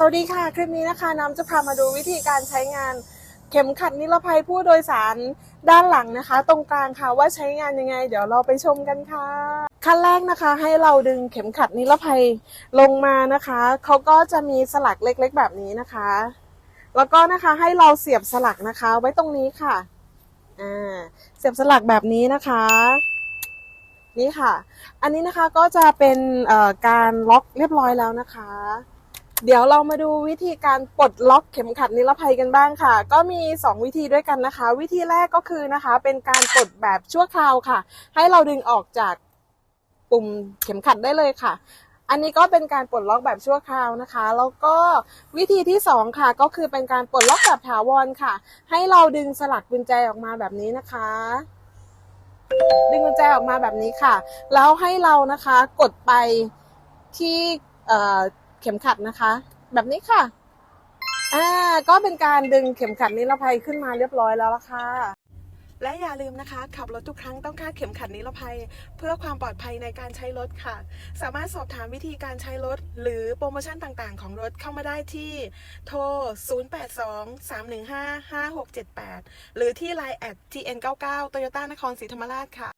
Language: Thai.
สวัสดีค่ะ คลิปนี้นะคะน้ำจะพามาดูวิธีการใช้งานเข็มขัดนิรภัยผู้โดยสารด้านหลังนะคะ ตรงกลางค่ะว่าใช้งานยังไง เดี๋ยวเราไปชมกันค่ะ ขั้นแรกนะคะ ให้เราดึงเข็มขัดนิรภัยลงมานะคะเขาก็จะมีสลักเล็กๆ แบบนี้นะคะ แล้วก็นะคะให้เราเสียบสลักนะคะ ไว้ตรงนี้ค่ะอ่าเสียบสลักแบบนี้นะคะนี่ค่ะ อันนี้นะคะก็จะเป็นการล็อกเรียบร้อยแล้วนะคะ เดี๋ยวเรามาดูวิธีการปลดล็อกเข็มขัดนิรภัยกันบ้างค่ะ ก็มี 2 วิธีด้วยกันนะคะ วิธีแรกก็คือนะคะ เป็นการปลดแบบชั่วคราวค่ะ ให้เราดึงออกจากปุ่มเข็มขัดได้เลยค่ะ อันนี้ก็เป็นการปลดล็อกแบบชั่วคราวนะคะ แล้วก็วิธีที่ 2 ค่ะ ก็คือเป็นการปลดล็อกแบบถาวรค่ะ ให้เราดึงสลักกุญแจออกมาแบบนี้นะคะดึงกุญแจออกมาแบบนี้ค่ะ แล้วให้เรานะคะกดไปที่ เข็มขัดนะคะ แบบนี้ค่ะ อ่า ก็เป็นการดึงเข็มขัดนิรภัยขึ้นมาเรียบร้อยแล้วละค่ะ และอย่าลืมนะคะ ขับรถทุกครั้งต้องคาดเข็มขัดนิรภัย เพื่อความปลอดภัยในการใช้รถค่ะ สามารถสอบถามวิธีการใช้รถ หรือโปรโมชั่นต่างๆ ของรถเข้ามาได้ที่โทร 0823155678 หรือที่ Line แอด TN99 Toyota นครศรีธรรมราชค่ะ